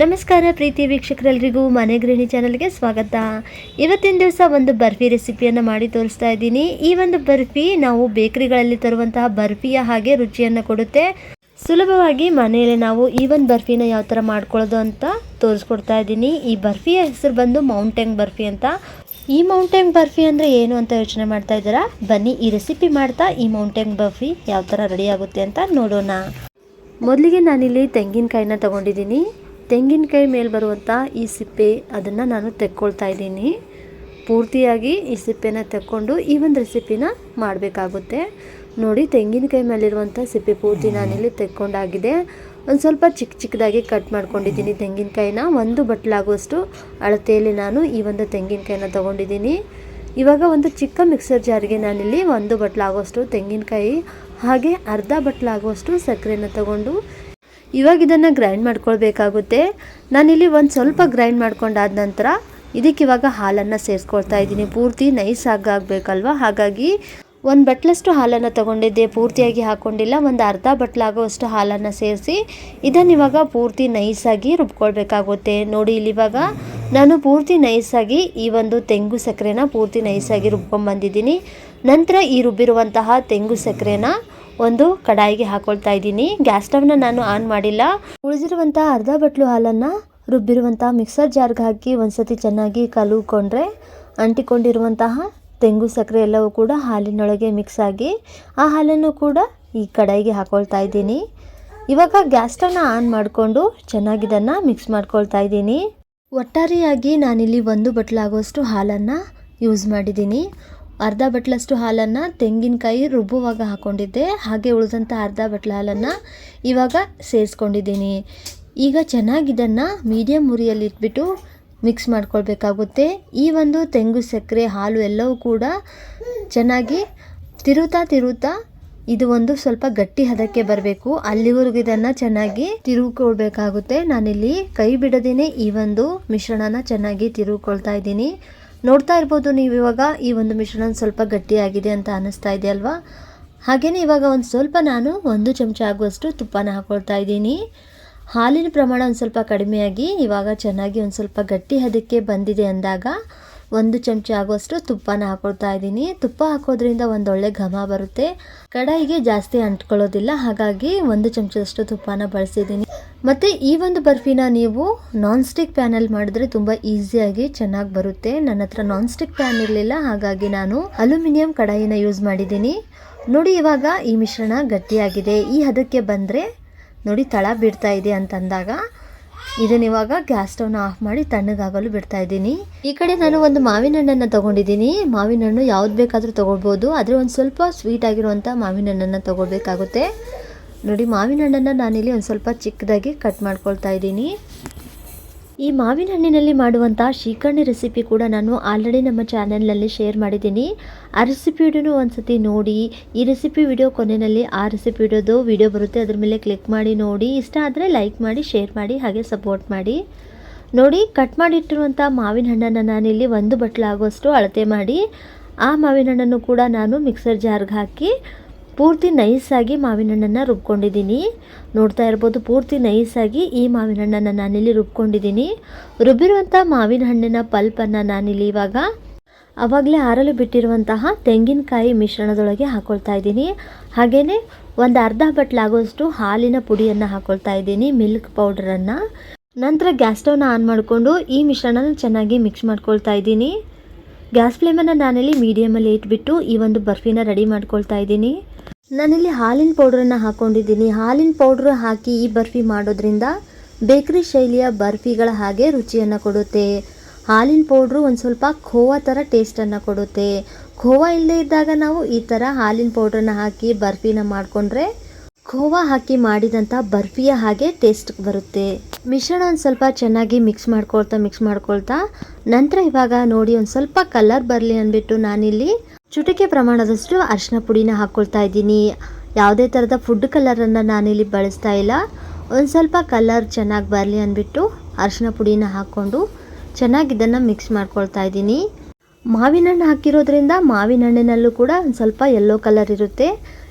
ನಮಸ್ಕಾರ ಪ್ರೀತಿ ವೀಕ್ಷಕರೆಲ್ಲರಿಗೂ ಮನೆ ಗೃಹಿಣಿ ಚಾನಲ್ಗೆ ಸ್ವಾಗತ. ಇವತ್ತಿನ ದಿವಸ ಒಂದು ಬರ್ಫಿ ರೆಸಿಪಿಯನ್ನು ಮಾಡಿ ತೋರಿಸ್ತಾ ಇದ್ದೀನಿ. ಈ ಒಂದು ಬರ್ಫಿ ನಾವು ಬೇಕರಿಗಳಲ್ಲಿ ತರುವಂತಹ ಬರ್ಫಿಯ ಹಾಗೆ ರುಚಿಯನ್ನು ಕೊಡುತ್ತೆ. ಸುಲಭವಾಗಿ ಮನೆಯಲ್ಲಿ ನಾವು ಈ ಒಂದು ಬರ್ಫಿನ ಯಾವ ಥರ ಮಾಡ್ಕೊಳ್ಳೋದು ಅಂತ ತೋರಿಸ್ಕೊಡ್ತಾ ಇದ್ದೀನಿ. ಈ ಬರ್ಫಿಯ ಹೆಸರು ಬಂದು ಮೌಂಟೇನ್ ಬರ್ಫಿ ಅಂತ. ಈ ಮೌಂಟೇನ್ ಬರ್ಫಿ ಅಂದರೆ ಏನು ಅಂತ ಯೋಚನೆ ಮಾಡ್ತಾ ಇದ್ದೀರಾ? ಬನ್ನಿ ಈ ರೆಸಿಪಿ ಮಾಡ್ತಾ ಈ ಮೌಂಟೇನ್ ಬರ್ಫಿ ಯಾವ ಥರ ರೆಡಿ ಆಗುತ್ತೆ ಅಂತ ನೋಡೋಣ. ಮೊದಲಿಗೆ ನಾನಿಲ್ಲಿ ತೆಂಗಿನಕಾಯಿನ ತಗೊಂಡಿದ್ದೀನಿ. ತೆಂಗಿನಕಾಯಿ ಮೇಲೆ ಬರುವಂಥ ಈ ಸಿಪ್ಪೆ ಅದನ್ನು ನಾನು ತೆಕ್ಕೊಳ್ತಾ ಇದ್ದೀನಿ. ಪೂರ್ತಿಯಾಗಿ ಈ ಸಿಪ್ಪೆನ ತೆಕ್ಕೊಂಡು ಈ ಒಂದು ರೆಸಿಪಿನ ಮಾಡಬೇಕಾಗುತ್ತೆ. ನೋಡಿ, ತೆಂಗಿನಕಾಯಿ ಮೇಲಿರುವಂಥ ಸಿಪ್ಪೆ ಪೂರ್ತಿ ನಾನಿಲ್ಲಿ ತೆಕ್ಕೊಂಡಾಗಿದೆ. ಒಂದು ಸ್ವಲ್ಪ ಚಿಕ್ಕ ಚಿಕ್ಕದಾಗಿ ಕಟ್ ಮಾಡ್ಕೊಂಡಿದ್ದೀನಿ ತೆಂಗಿನಕಾಯಿನ. ಒಂದು ಬಟ್ಲಾಗುವಷ್ಟು ಅಳತೆಯಲ್ಲಿ ನಾನು ಈ ಒಂದು ತೆಂಗಿನಕಾಯಿನ ತೊಗೊಂಡಿದ್ದೀನಿ. ಇವಾಗ ಒಂದು ಚಿಕ್ಕ ಮಿಕ್ಸರ್ ಜಾರಿಗೆ ನಾನಿಲ್ಲಿ ಒಂದು ಬಟ್ಲಾಗುವಷ್ಟು ತೆಂಗಿನಕಾಯಿ, ಹಾಗೆ ಅರ್ಧ ಬಟ್ಲಾಗುವಷ್ಟು ಸಕ್ಕರೆನ ತಗೊಂಡು ಇವಾಗ ಇದನ್ನು ಗ್ರೈಂಡ್ ಮಾಡ್ಕೊಳ್ಬೇಕಾಗುತ್ತೆ. ನಾನಿಲ್ಲಿ ಒಂದು ಸ್ವಲ್ಪ ಗ್ರೈಂಡ್ ಮಾಡ್ಕೊಂಡಾದ ನಂತರ ಇದಕ್ಕೆ ಇವಾಗ ಹಾಲನ್ನು ಸೇರಿಸ್ಕೊಳ್ತಾ ಇದ್ದೀನಿ. ಪೂರ್ತಿ ನೈಸ್ ಆಗಬೇಕಲ್ವ? ಹಾಗಾಗಿ ಒಂದು ಬಟ್ಲಷ್ಟು ಹಾಲನ್ನು ತಗೊಂಡಿದ್ದೆ. ಪೂರ್ತಿಯಾಗಿ ಹಾಕ್ಕೊಂಡಿಲ್ಲ ಒಂದು ಅರ್ಧ ಬಟ್ಲಾಗುವಷ್ಟು ಹಾಲನ್ನು ಸೇರಿಸಿ ಇದನ್ನು ಇವಾಗ ಪೂರ್ತಿ ನೈಸಾಗಿ ರುಬ್ಕೊಳ್ಬೇಕಾಗುತ್ತೆ. ನೋಡಿ, ಇಲ್ಲಿ ಇವಾಗ ನಾನು ಪೂರ್ತಿ ನೈಸಾಗಿ ಈ ಒಂದು ತೆಂಗು ಸಕ್ಕರೆನ ಪೂರ್ತಿ ನೈಸಾಗಿ ರುಬ್ಕೊಂಡ್ಬಂದಿದ್ದೀನಿ ನಂತರ ಈ ರುಬ್ಬಿರುವಂತಹ ತೆಂಗು ಸಕ್ಕರೆನ ಒಂದು ಕಡಾಯಿಗೆ ಹಾಕೊಳ್ತಾ ಇದ್ದೀನಿ. ಗ್ಯಾಸ್ ಸ್ಟವ್ನ ನಾನು ಆನ್ ಮಾಡಿಲ್ಲ. ಉಳಿದಿರುವಂಥ ಅರ್ಧ ಬಟ್ಲು ಹಾಲನ್ನು ರುಬ್ಬಿರುವಂತಹ ಮಿಕ್ಸರ್ ಜಾರ್ಗೆ ಹಾಕಿ ಒಂದ್ಸತಿ ಚೆನ್ನಾಗಿ ಕಲುಕೊಂಡ್ರೆ ಅಂಟಿಕೊಂಡಿರುವಂತಹ ತೆಂಗು ಸಕ್ಕರೆ ಎಲ್ಲವೂ ಕೂಡ ಹಾಲಿನೊಳಗೆ ಮಿಕ್ಸ್ ಆಗಿ ಆ ಹಾಲನ್ನು ಕೂಡ ಈ ಕಡಾಯಿಗೆ ಹಾಕೊಳ್ತಾ ಇದ್ದೀನಿ. ಇವಾಗ ಗ್ಯಾಸ್ ಸ್ಟವ್ನ ಆನ್ ಮಾಡಿಕೊಂಡು ಚೆನ್ನಾಗಿ ಇದನ್ನು ಮಿಕ್ಸ್ ಮಾಡ್ಕೊಳ್ತಾ ಇದ್ದೀನಿ. ಒಟ್ಟಾರೆಯಾಗಿ ನಾನಿಲ್ಲಿ ಒಂದು ಬಟ್ಲಾಗುವಷ್ಟು ಹಾಲನ್ನು ಯೂಸ್ ಮಾಡಿದ್ದೀನಿ. ಅರ್ಧ ಬಟ್ಲಷ್ಟು ಹಾಲನ್ನು ತೆಂಗಿನಕಾಯಿ ರುಬ್ಬುವಾಗ ಹಾಕ್ಕೊಂಡಿದ್ದೆ ಹಾಗೆ ಉಳಿದಂಥ ಅರ್ಧ ಬಟ್ಲ ಹಾಲನ್ನು ಇವಾಗ ಸೇರಿಸ್ಕೊಂಡಿದ್ದೀನಿ. ಈಗ ಚೆನ್ನಾಗಿ ಇದನ್ನು ಮೀಡಿಯಮ್ ಉರಿಯಲ್ಲಿ ಇಟ್ಬಿಟ್ಟು ಮಿಕ್ಸ್ ಮಾಡ್ಕೊಳ್ಬೇಕಾಗುತ್ತೆ. ಈ ಒಂದು ತೆಂಗು ಸಕ್ಕರೆ ಹಾಲು ಎಲ್ಲವೂ ಕೂಡ ಚೆನ್ನಾಗಿ ತಿರುತ್ತಾ ತಿರುತ್ತಾ ಇದು ಒಂದು ಸ್ವಲ್ಪ ಗಟ್ಟಿ ಹದಕ್ಕೆ ಬರಬೇಕು. ಅಲ್ಲಿವರೆಗೂ ಇದನ್ನು ಚೆನ್ನಾಗಿ ತಿರುಗಿಕೊಳ್ಬೇಕಾಗುತ್ತೆ ನಾನಿಲ್ಲಿ ಕೈ ಬಿಡದೇನೆ ಈ ಒಂದು ಮಿಶ್ರಣನ ಚೆನ್ನಾಗಿ ತಿರುಗಿಕೊಳ್ತಾ ಇದ್ದೀನಿ. ನೋಡ್ತಾ ಇರ್ಬೋದು ನೀವು ಇವಾಗ ಈ ಒಂದು ಮಿಶ್ರಣ ಸ್ವಲ್ಪ ಗಟ್ಟಿಯಾಗಿದೆ ಅಂತ ಅನ್ನಿಸ್ತಾ ಇದೆ ಅಲ್ವಾ? ಹಾಗೆಯೇ ಇವಾಗ ಒಂದು ಸ್ವಲ್ಪ ನಾನು ಒಂದು ಚಮಚ ಆಗುವಷ್ಟು ತುಪ್ಪನ ಹಾಕ್ಕೊಳ್ತಾ ಇದ್ದೀನಿ. ಹಾಲಿನ ಪ್ರಮಾಣ ಒಂದು ಸ್ವಲ್ಪ ಕಡಿಮೆಯಾಗಿ ಇವಾಗ ಚೆನ್ನಾಗಿ ಒಂದು ಸ್ವಲ್ಪ ಗಟ್ಟಿ ಹದಕ್ಕೆ ಬಂದಿದೆ ಅಂದಾಗ ಒಂದು ಚಮಚ ಆಗುವಷ್ಟು ತುಪ್ಪನ ಹಾಕೊಳ್ತಾ ಇದ್ದೀನಿ. ತುಪ್ಪ ಹಾಕೋದ್ರಿಂದ ಒಂದೊಳ್ಳೆ ಘಮ ಬರುತ್ತೆ. ಕಡಾಯಿಗೆ ಜಾಸ್ತಿ ಅಂಟ್ಕೊಳ್ಳೋದಿಲ್ಲ, ಹಾಗಾಗಿ ಒಂದು ಚಮಚದಷ್ಟು ತುಪ್ಪನ ಬಳಸಿದ್ದೀನಿ. ಮತ್ತು ಈ ಒಂದು ಬರ್ಫಿನ ನೀವು ನಾನ್ ಸ್ಟಿಕ್ ಪ್ಯಾನಲ್ಲಿ ಮಾಡಿದ್ರೆ ತುಂಬ ಈಸಿಯಾಗಿ ಚೆನ್ನಾಗಿ ಬರುತ್ತೆ. ನನ್ನ ಹತ್ರ ನಾನ್ ಸ್ಟಿಕ್ ಪ್ಯಾನ್ ಇರಲಿಲ್ಲ, ಹಾಗಾಗಿ ನಾನು ಅಲ್ಯೂಮಿನಿಯಂ ಕಡಾಯಿನ ಯೂಸ್ ಮಾಡಿದ್ದೀನಿ. ನೋಡಿ, ಇವಾಗ ಈ ಮಿಶ್ರಣ ಗಟ್ಟಿಯಾಗಿದೆ. ಈ ಹದಕ್ಕೆ ಬಂದರೆ ನೋಡಿ, ತಳ ಬಿಡ್ತಾ ಇದೆ ಅಂತಂದಾಗ ಇದನ್ನ ಇವಾಗ ಗ್ಯಾಸ್ ಸ್ಟವ್ನ ಆಫ್ ಮಾಡಿ ತಣ್ಣಗಾಗಲು ಬಿಡ್ತಾ ಇದ್ದೀನಿ. ಈ ಕಡೆ ನಾನು ಒಂದು ಮಾವಿನ ಹಣ್ಣನ್ನು ತಗೊಂಡಿದ್ದೀನಿ. ಮಾವಿನ ಹಣ್ಣು ಯಾವ್ದು ಬೇಕಾದರೂ ತೊಗೊಳ್ಬೋದು. ಆದರೆ ಒಂದು ಸ್ವಲ್ಪ ಸ್ವೀಟ್ ಆಗಿರುವಂಥ ಮಾವಿನ ಹಣ್ಣನ್ನು ತೊಗೊಳ್ಬೇಕಾಗುತ್ತೆ. ನೋಡಿ, ಮಾವಿನ ಹಣ್ಣನ್ನು ನಾನಿಲ್ಲಿ ಒಂದು ಸ್ವಲ್ಪ ಚಿಕ್ಕದಾಗಿ ಕಟ್ ಮಾಡ್ಕೊಳ್ತಾ ಇದ್ದೀನಿ. ಈ ಮಾವಿನ ಹಣ್ಣಿನಲ್ಲಿ ಮಾಡುವಂಥ ಶ್ರೀಕರ್ಣಿ ರೆಸಿಪಿ ಕೂಡ ನಾನು ಆಲ್ರೆಡಿ ನಮ್ಮ ಚಾನಲ್ನಲ್ಲಿ ಶೇರ್ ಮಾಡಿದ್ದೀನಿ. ಆ ರೆಸಿಪಿ ವಿಡಿಯೋನು ಒಂದ್ಸತಿ ನೋಡಿ, ಈ ರೆಸಿಪಿ ವಿಡಿಯೋ ಕೊನೆಯಲ್ಲಿ ಆ ರೆಸಿಪಿ ವಿಡಿಯೋದು ವಿಡಿಯೋ ಬರುತ್ತೆ, ಅದ್ರ ಮೇಲೆ ಕ್ಲಿಕ್ ಮಾಡಿ ನೋಡಿ, ಇಷ್ಟ ಆದರೆ ಲೈಕ್ ಮಾಡಿ ಶೇರ್ ಮಾಡಿ, ಹಾಗೆ ಸಪೋರ್ಟ್ ಮಾಡಿ. ನೋಡಿ ಕಟ್ ಮಾಡಿಟ್ಟಿರುವಂಥ ಮಾವಿನ ಹಣ್ಣನ್ನು ನಾನಿಲ್ಲಿ ಒಂದು ಬಟ್ಲಾಗುವಷ್ಟು ಅಳತೆ ಮಾಡಿ, ಆ ಮಾವಿನ ಹಣ್ಣನ್ನು ಕೂಡ ನಾನು ಮಿಕ್ಸರ್ ಜಾರ್ಗೆ ಹಾಕಿ ಪೂರ್ತಿ ನೈಸಾಗಿ ಮಾವಿನ ಹಣ್ಣನ್ನು ರುಬ್ಕೊಂಡಿದ್ದೀನಿ. ನೋಡ್ತಾ ಇರ್ಬೋದು, ಪೂರ್ತಿ ನೈಸಾಗಿ ಈ ಮಾವಿನ ಹಣ್ಣನ್ನು ನಾನಿಲ್ಲಿ ರುಬ್ಕೊಂಡಿದ್ದೀನಿ. ರುಬ್ಬಿರುವಂಥ ಮಾವಿನ ಹಣ್ಣಿನ ಪಲ್ಪನ್ನು ನಾನಿಲ್ಲಿ ಇವಾಗ ಆವಾಗಲೇ ಹಾರಲು ಬಿಟ್ಟಿರುವಂತಹ ತೆಂಗಿನಕಾಯಿ ಮಿಶ್ರಣದೊಳಗೆ ಹಾಕ್ಕೊಳ್ತಾ ಇದ್ದೀನಿ. ಹಾಗೆಯೇ ಒಂದು ಅರ್ಧ ಬಟ್ಲಾಗುವಷ್ಟು ಹಾಲಿನ ಪುಡಿಯನ್ನು ಹಾಕ್ಕೊಳ್ತಾ ಇದ್ದೀನಿ, ಮಿಲ್ಕ್ ಪೌಡ್ರನ್ನು. ನಂತರ ಗ್ಯಾಸ್ ಸ್ಟವ್ನ ಆನ್ ಮಾಡಿಕೊಂಡು ಈ ಮಿಶ್ರಣನ ಚೆನ್ನಾಗಿ ಮಿಕ್ಸ್ ಮಾಡ್ಕೊಳ್ತಾ ಇದ್ದೀನಿ. ಗ್ಯಾಸ್ ಫ್ಲೇಮನ್ನು ನಾನಿಲ್ಲಿ ಮೀಡಿಯಮಲ್ಲಿ ಇಟ್ಬಿಟ್ಟು ಈ ಒಂದು ಬರ್ಫಿನ ರೆಡಿ ಮಾಡ್ಕೊಳ್ತಾ ಇದ್ದೀನಿ. ನಾನಿಲ್ಲಿ ಹಾಲಿನ ಪೌಡ್ರನ್ನು ಹಾಕ್ಕೊಂಡಿದ್ದೀನಿ ಹಾಲಿನ ಪೌಡ್ರ್ ಹಾಕಿ ಈ ಬರ್ಫಿ ಮಾಡೋದ್ರಿಂದ ಬೇಕ್ರಿ ಶೈಲಿಯ ಬರ್ಫಿಗಳ ಹಾಗೆ ರುಚಿಯನ್ನು ಕೊಡುತ್ತೆ. ಹಾಲಿನ ಪೌಡ್ರು ಒಂದು ಸ್ವಲ್ಪ ಖೋವಾ ಥರ ಟೇಸ್ಟನ್ನು ಕೊಡುತ್ತೆ. ಖೋವಾ ಇಲ್ಲದೆ ಇದ್ದಾಗ ನಾವು ಈ ಥರ ಹಾಲಿನ ಪೌಡ್ರನ್ನ ಹಾಕಿ ಬರ್ಫಿನ ಮಾಡಿಕೊಂಡ್ರೆ ಖೋವಾ ಹಾಕಿ ಮಾಡಿದಂಥ ಬರ್ಫಿಯ ಹಾಗೆ ಟೇಸ್ಟ್ ಬರುತ್ತೆ. ಮಿಶ್ರಣ ಒಂದು ಸ್ವಲ್ಪ ಚೆನ್ನಾಗಿ ಮಿಕ್ಸ್ ಮಾಡ್ಕೊಳ್ತಾ ಮಿಕ್ಸ್ ಮಾಡ್ಕೊಳ್ತಾ ನಂತರ ಇವಾಗ ನೋಡಿ ಒಂದು ಸ್ವಲ್ಪ ಕಲರ್ ಬರಲಿ ಅಂದ್ಬಿಟ್ಟು ನಾನಿಲ್ಲಿ ಚುಟಿಕೆ ಪ್ರಮಾಣದಷ್ಟು ಅರಿಶಿನ ಪುಡಿನ ಹಾಕ್ಕೊಳ್ತಾ ಇದ್ದೀನಿ. ಯಾವುದೇ ಥರದ ಫುಡ್ ಕಲರನ್ನು ನಾನಿಲ್ಲಿ ಬಳಸ್ತಾ ಇಲ್ಲ. ಒಂದು ಸ್ವಲ್ಪ ಕಲರ್ ಚೆನ್ನಾಗಿ ಬರಲಿ ಅಂದ್ಬಿಟ್ಟು ಅರಿಶಿನ ಪುಡಿನ ಹಾಕ್ಕೊಂಡು ಚೆನ್ನಾಗಿ ಇದನ್ನು ಮಿಕ್ಸ್ ಮಾಡ್ಕೊಳ್ತಾ ಇದ್ದೀನಿ. ಮಾವಿನ ಹಣ್ಣು ಹಾಕಿರೋದ್ರಿಂದ ಮಾವಿನ ಹಣ್ಣಿನಲ್ಲೂ ಕೂಡ ಒಂದು ಸ್ವಲ್ಪ ಯೆಲ್ಲೋ ಕಲರ್ ಇರುತ್ತೆ.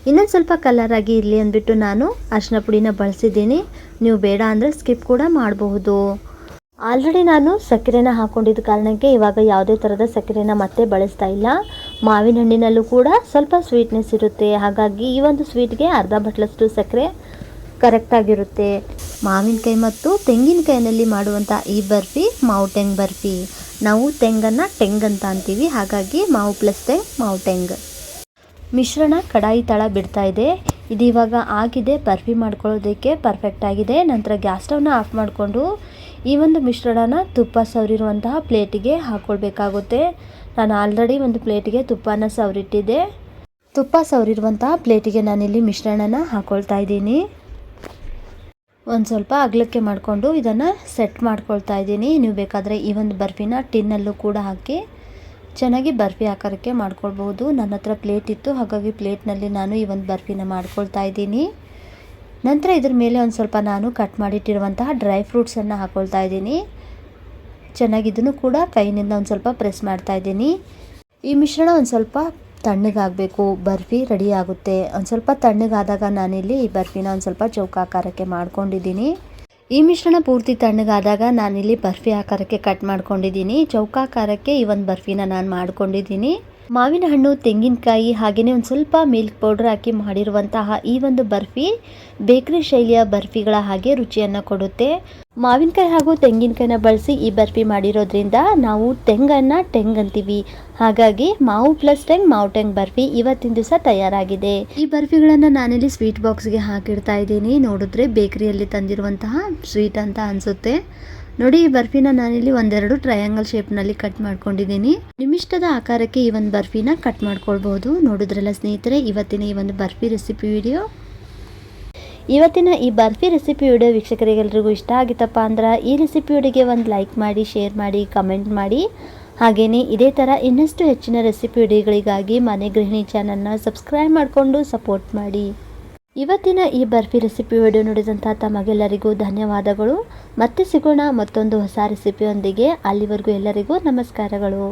ಇನ್ನೊಂದು ಸ್ವಲ್ಪ ಕಲರ್ ಆಗಿ ಇರಲಿ ಅಂದ್ಬಿಟ್ಟು ನಾನು ಅರಿಶಿನ ಪುಡಿನ ಬಳಸಿದ್ದೀನಿ. ನೀವು ಬೇಡ ಅಂದರೆ ಸ್ಕಿಪ್ ಕೂಡ ಮಾಡಬಹುದು. ಆಲ್ರೆಡಿ ನಾನು ಸಕ್ಕರೆನ ಹಾಕ್ಕೊಂಡಿದ್ದ ಕಾರಣಕ್ಕೆ ಇವಾಗ ಯಾವುದೇ ಥರದ ಸಕ್ಕರೆನ ಮತ್ತೆ ಬಳಸ್ತಾ ಇಲ್ಲ. ಮಾವಿನ ಹಣ್ಣಿನಲ್ಲೂ ಕೂಡ ಸ್ವಲ್ಪ ಸ್ವೀಟ್ನೆಸ್ ಇರುತ್ತೆ. ಹಾಗಾಗಿ ಈ ಒಂದು ಸ್ವೀಟ್ಗೆ ಅರ್ಧ ಬಟ್ಲಷ್ಟು ಸಕ್ಕರೆ ಕರೆಕ್ಟಾಗಿರುತ್ತೆ ಮಾವಿನಕಾಯಿ ಮತ್ತು ತೆಂಗಿನಕಾಯಿನಲ್ಲಿ ಮಾಡುವಂಥ ಈ ಬರ್ಫಿ, ಮಾವು ಟೆಂಗ್ ಬರ್ಫಿ. ನಾವು ತೆಂಗನ್ನು ಟೆಂಗ್ ಅಂತ ಅಂತೀವಿ. ಹಾಗಾಗಿ ಮಾವು ಪ್ಲಸ್ ಟೆಂಗ್ ಮಾವು ಟೆಂಗ್ ಮಿಶ್ರಣ ಕಡಾಯಿ ತಳ ಬಿಡ್ತಾ ಇದೆ. ಇದು ಇವಾಗ ಆಗಿದೆ. ಬರ್ಫಿ ಮಾಡ್ಕೊಳ್ಳೋದಕ್ಕೆ ಪರ್ಫೆಕ್ಟ್ ಆಗಿದೆ. ನಂತರ ಗ್ಯಾಸ್ ಸ್ಟವ್ನ ಆಫ್ ಮಾಡಿಕೊಂಡು ಈ ಒಂದು ಮಿಶ್ರಣನ ತುಪ್ಪ ಸವರಿರುವಂತಹ ಪ್ಲೇಟಿಗೆ ಹಾಕ್ಕೊಳ್ಬೇಕಾಗುತ್ತೆ ನಾನು ಆಲ್ರೆಡಿ ಒಂದು ಪ್ಲೇಟಿಗೆ ತುಪ್ಪನ ಸವರಿಟ್ಟಿದ್ದೆ. ತುಪ್ಪ ಸವರಿರುವಂತಹ ಪ್ಲೇಟಿಗೆ ನಾನಿಲ್ಲಿ ಮಿಶ್ರಣನ ಹಾಕ್ಕೊಳ್ತಾ ಇದ್ದೀನಿ. ಒಂದು ಸ್ವಲ್ಪ ಅಗಲಕ್ಕೆ ಮಾಡಿಕೊಂಡು ಇದನ್ನು ಸೆಟ್ ಮಾಡ್ಕೊಳ್ತಾ ಇದ್ದೀನಿ. ನೀವು ಬೇಕಾದರೆ ಈ ಒಂದು ಬರ್ಫಿನ ಟಿನ್ನಲ್ಲೂ ಕೂಡ ಹಾಕಿ ಚೆನ್ನಾಗಿ ಬರ್ಫಿ ಆಕಾರಕ್ಕೆ ಮಾಡ್ಕೊಳ್ಬೋದು ನನ್ನ ಹತ್ರ ಪ್ಲೇಟ್ ಇತ್ತು, ಹಾಗಾಗಿ ಪ್ಲೇಟ್ನಲ್ಲಿ ನಾನು ಈ ಒಂದು ಬರ್ಫಿನ ಮಾಡ್ಕೊಳ್ತಾ ಇದ್ದೀನಿ. ನಂತರ ಇದ್ರ ಮೇಲೆ ಒಂದು ಸ್ವಲ್ಪ ನಾನು ಕಟ್ ಮಾಡಿಟ್ಟಿರುವಂತಹ ಡ್ರೈ ಫ್ರೂಟ್ಸನ್ನು ಹಾಕ್ಕೊಳ್ತಾ ಇದ್ದೀನಿ. ಚೆನ್ನಾಗಿದ್ದನ್ನು ಕೂಡ ಕೈನಿಂದ ಒಂದು ಸ್ವಲ್ಪ ಪ್ರೆಸ್ ಮಾಡ್ತಾ ಇದ್ದೀನಿ. ಈ ಮಿಶ್ರಣ ಒಂದು ಸ್ವಲ್ಪ ತಣ್ಣಗಾಗಬೇಕು. ಬರ್ಫಿ ರೆಡಿ ಆಗುತ್ತೆ. ಒಂದು ಸ್ವಲ್ಪ ತಣ್ಣಗಾದಾಗ ನಾನಿಲ್ಲಿ ಈ ಬರ್ಫಿನ ಒಂದು ಸ್ವಲ್ಪ ಚೌಕಾಕಾರಕ್ಕೆ ಮಾಡ್ಕೊಂಡಿದ್ದೀನಿ. ಈ ಮಿಶ್ರಣ ಪೂರ್ತಿ ತಣ್ಣಗಾದಾಗ ನಾನಿಲ್ಲಿ ಬರ್ಫಿ ಆಕಾರಕ್ಕೆ ಕಟ್ ಮಾಡ್ಕೊಂಡಿದ್ದೀನಿ. ಚೌಕಾಕಾರಕ್ಕೆ ಈ ಒಂದು ಬರ್ಫಿನ ನಾನು ಮಾಡ್ಕೊಂಡಿದ್ದೀನಿ. ಮಾವಿನ ಹಣ್ಣು ತೆಂಗಿನಕಾಯಿ ಹಾಗೆಯೇ ಒಂದು ಸ್ವಲ್ಪ ಮಿಲ್ಕ್ ಪೌಡರ್ ಹಾಕಿ ಮಾಡಿರುವಂತಹ ಈ ಒಂದು ಬರ್ಫಿ ಬೇಕರಿ ಶೈಲಿಯ ಬರ್ಫಿಗಳ ಹಾಗೆ ರುಚಿಯನ್ನು ಕೊಡುತ್ತೆ. ಮಾವಿನಕಾಯಿ ಹಾಗೂ ತೆಂಗಿನಕಾಯಿನ ಬಳಸಿ ಈ ಬರ್ಫಿ ಮಾಡಿರೋದ್ರಿಂದ ನಾವು ತೆಂಗನ್ನು ಟೆಂಗ್ ಅಂತೀವಿ. ಹಾಗಾಗಿ ಮಾವು ಪ್ಲಸ್ ಟೆಂಗ್, ಮಾವು ಟೆಂಗ್ ಬರ್ಫಿ ಇವತ್ತಿನ ದಿವಸ ತಯಾರಾಗಿದೆ. ಈ ಬರ್ಫಿಗಳನ್ನು ನಾನಿಲ್ಲಿ ಸ್ವೀಟ್ ಬಾಕ್ಸ್ಗೆ ಹಾಕಿಡ್ತಾ ಇದ್ದೀನಿ. ನೋಡಿದ್ರೆ ಬೇಕರಿಯಲ್ಲಿ ತಂದಿರುವಂತಹ ಸ್ವೀಟ್ ಅಂತ ಅನಿಸುತ್ತೆ. ನೋಡಿ, ಈ ಬರ್ಫಿನ ನಾನಿಲ್ಲಿ ಒಂದೆರಡು ಟ್ರಯಾಂಗಲ್ ಶೇಪ್ನಲ್ಲಿ ಕಟ್ ಮಾಡ್ಕೊಂಡಿದ್ದೀನಿ. ನಿಮಿಷ್ಟದ ಆಕಾರಕ್ಕೆ ಈ ಒಂದು ಬರ್ಫಿನ ಕಟ್ ಮಾಡ್ಕೊಳ್ಬಹುದು ನೋಡಿದ್ರಲ್ಲ ಸ್ನೇಹಿತರೆ, ಇವತ್ತಿನ ಈ ಒಂದು ಬರ್ಫಿ ರೆಸಿಪಿ ವಿಡಿಯೋ ಇವತ್ತಿನ ಈ ಬರ್ಫಿ ರೆಸಿಪಿ ವಿಡಿಯೋ ವೀಕ್ಷಕರಿಗೆಲ್ರಿಗೂ ಇಷ್ಟ ಆಗಿತ್ತಪ್ಪ ಅಂದ್ರೆ, ಈ ರೆಸಿಪಿ ವಿಡಿಯೋಗೆ ಒಂದು ಲೈಕ್ ಮಾಡಿ ಶೇರ್ ಮಾಡಿ ಕಮೆಂಟ್ ಮಾಡಿ. ಹಾಗೆಯೇ ಇದೇ ಥರ ಇನ್ನಷ್ಟು ಹೆಚ್ಚಿನ ರೆಸಿಪಿ ವಿಡಿಯೋಗಳಿಗಾಗಿ ಮನೆ ಗೃಹಿಣಿ ಚಾನಲ್ನ ಸಬ್ಸ್ಕ್ರೈಬ್ ಮಾಡಿಕೊಂಡು ಸಪೋರ್ಟ್ ಮಾಡಿ. ಇವತ್ತಿನ ಈ ಬರ್ಫಿ ರೆಸಿಪಿ ವಿಡಿಯೋ ನೋಡಿದಂಥ ತಮಗೆಲ್ಲರಿಗೂ ಧನ್ಯವಾದಗಳು. ಮತ್ತೆ ಸಿಗೋಣ ಮತ್ತೊಂದು ಹೊಸ ರೆಸಿಪಿಯೊಂದಿಗೆ. ಅಲ್ಲಿವರೆಗೂ ಎಲ್ಲರಿಗೂ ನಮಸ್ಕಾರಗಳು.